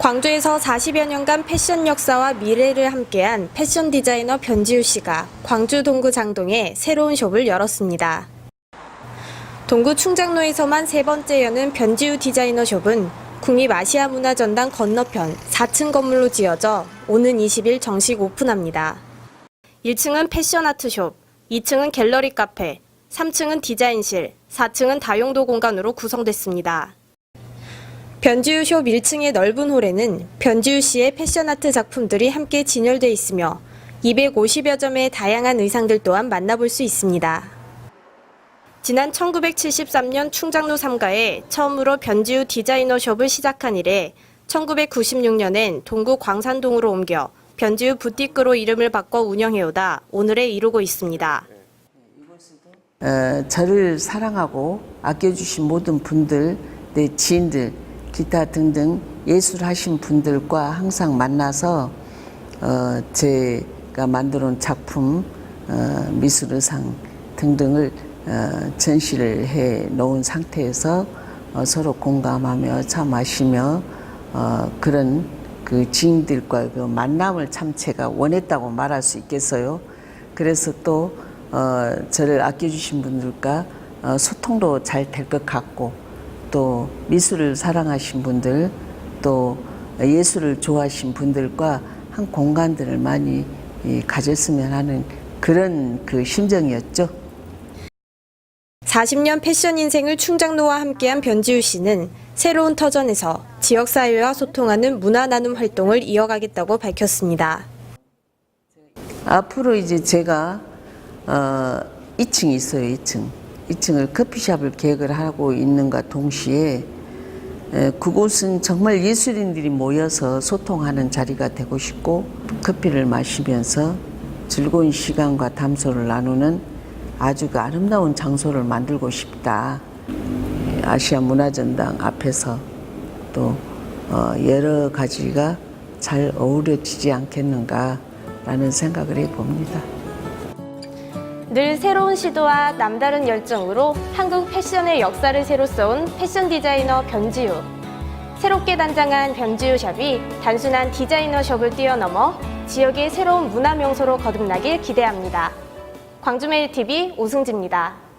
광주에서 40여 년간 패션 역사와 미래를 함께한 패션 디자이너 변지우 씨가 광주 동구 장동에 새로운 숍을 열었습니다. 동구 충장로에서만 세 번째 여는 변지우 디자이너 숍은 국립아시아 문화전당 건너편 4층 건물로 지어져 오는 20일 정식 오픈합니다. 1층은 패션 아트숍, 2층은 갤러리 카페, 3층은 디자인실, 4층은 다용도 공간으로 구성됐습니다. 변지우 숍 1층의 넓은 홀에는 변지우 씨의 패션 아트 작품들이 함께 진열돼 있으며 250여 점의 다양한 의상들 또한 만나볼 수 있습니다. 지난 1973년 충장로 3가에 처음으로 변지우 디자이너 숍을 시작한 이래 1996년엔 동구 광산동으로 옮겨 변지우 부티크로 이름을 바꿔 운영해오다 오늘에 이루고 있습니다. 어, 저를 사랑하고 아껴주신 모든 분들, 내 지인들, 기타 등등 예술하신 분들과 항상 만나서 어, 제가 만들어 온 작품, 어, 미술 의상 등등을 어, 전시를 해 놓은 상태에서 어, 서로 공감하며 차 마시며 어, 그런 그 지인들과 그 만남을 참 제가 원했다고 말할 수 있겠어요. 그래서 또 어, 저를 아껴주신 분들과 어, 소통도 잘 될 것 같고 또 미술을 사랑하신 분들 또 예술을 좋아하신 분들과 한 공간들을 많이 이, 가졌으면 하는 그런 그 심정이었죠. 40년 패션 인생을 충장로와 함께한 변지우 씨는 새로운 터전에서 지역사회와 소통하는 문화 나눔 활동을 이어가겠다고 밝혔습니다. 앞으로 이제 제가 어 2층이 있어요, 2층. 2층을 커피숍을 계획을 하고 있는가 동시에 에, 그곳은 정말 예술인들이 모여서 소통하는 자리가 되고 싶고 커피를 마시면서 즐거운 시간과 담소를 나누는 아주 그 아름다운 장소를 만들고 싶다. 에, 아시아 문화전당 앞에서 또 어, 여러 가지가 잘 어우러지지 않겠는가라는 생각을 해봅니다. 늘 새로운 시도와 남다른 열정으로 한국 패션의 역사를 새로 써온 패션 디자이너 변지우. 새롭게 단장한 변지우 샵이 단순한 디자이너 숍을 뛰어넘어 지역의 새로운 문화 명소로 거듭나길 기대합니다. 광주메일 TV 오승지입니다.